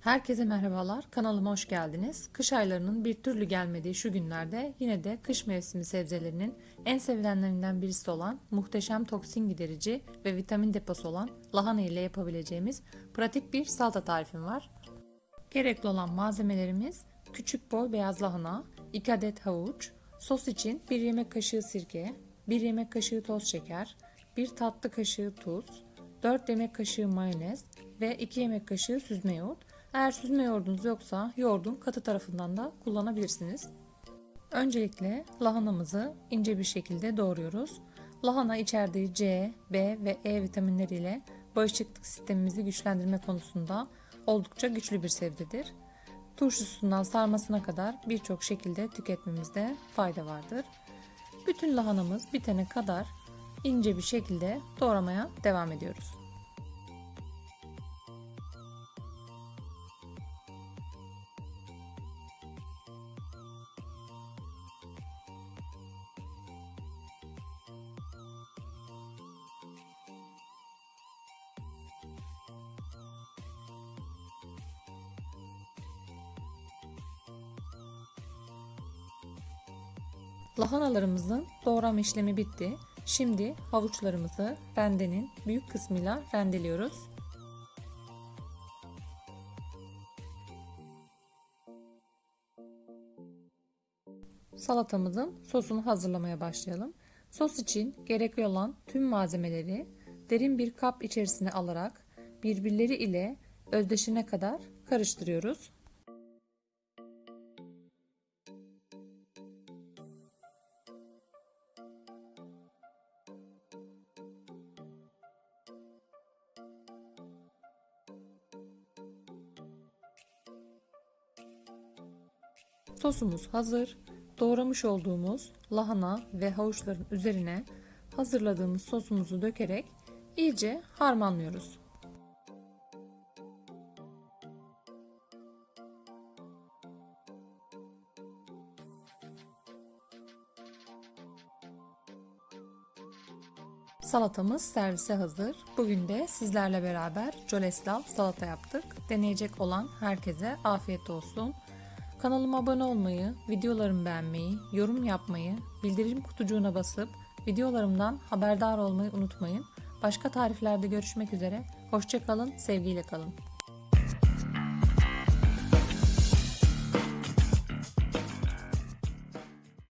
Herkese merhabalar, kanalıma hoş geldiniz. Kış aylarının bir türlü gelmediği şu günlerde yine de kış mevsimi sebzelerinin en sevilenlerinden birisi olan muhteşem toksin giderici ve vitamin deposu olan lahana ile yapabileceğimiz pratik bir salata tarifim var. Gerekli olan malzemelerimiz küçük boy beyaz lahana, 2 adet havuç, sos için 1 yemek kaşığı sirke, 1 yemek kaşığı toz şeker, 1 tatlı kaşığı tuz, 4 yemek kaşığı mayonez ve 2 yemek kaşığı süzme yoğurt. Eğer süzme yoğurdunuz yoksa yoğurdun katı tarafından da kullanabilirsiniz. Öncelikle lahanamızı ince bir şekilde doğruyoruz. Lahana içerdiği C, B ve E vitaminleriyle bağışıklık sistemimizi güçlendirme konusunda oldukça güçlü bir sebzedir. Turşusundan sarmasına kadar birçok şekilde tüketmemizde fayda vardır. Bütün lahanamız bitene kadar ince bir şekilde doğramaya devam ediyoruz. Lahanalarımızın doğrama işlemi bitti. Şimdi havuçlarımızı rendenin büyük kısmıyla rendeliyoruz. Salatamızın sosunu hazırlamaya başlayalım. Sos için gerekli olan tüm malzemeleri derin bir kap içerisine alarak birbirleri ile özdeşine kadar karıştırıyoruz. Sosumuz hazır. Doğramış olduğumuz lahana ve havuçların üzerine hazırladığımız sosumuzu dökerek iyice harmanlıyoruz. Salatamız servise hazır. Bugün de sizlerle beraber Coleslav salata yaptık. Deneyecek olan herkese afiyet olsun. Kanalıma abone olmayı, videolarımı beğenmeyi, yorum yapmayı, bildirim kutucuğuna basıp videolarımdan haberdar olmayı unutmayın. Başka tariflerde görüşmek üzere. Hoşçakalın, sevgiyle kalın.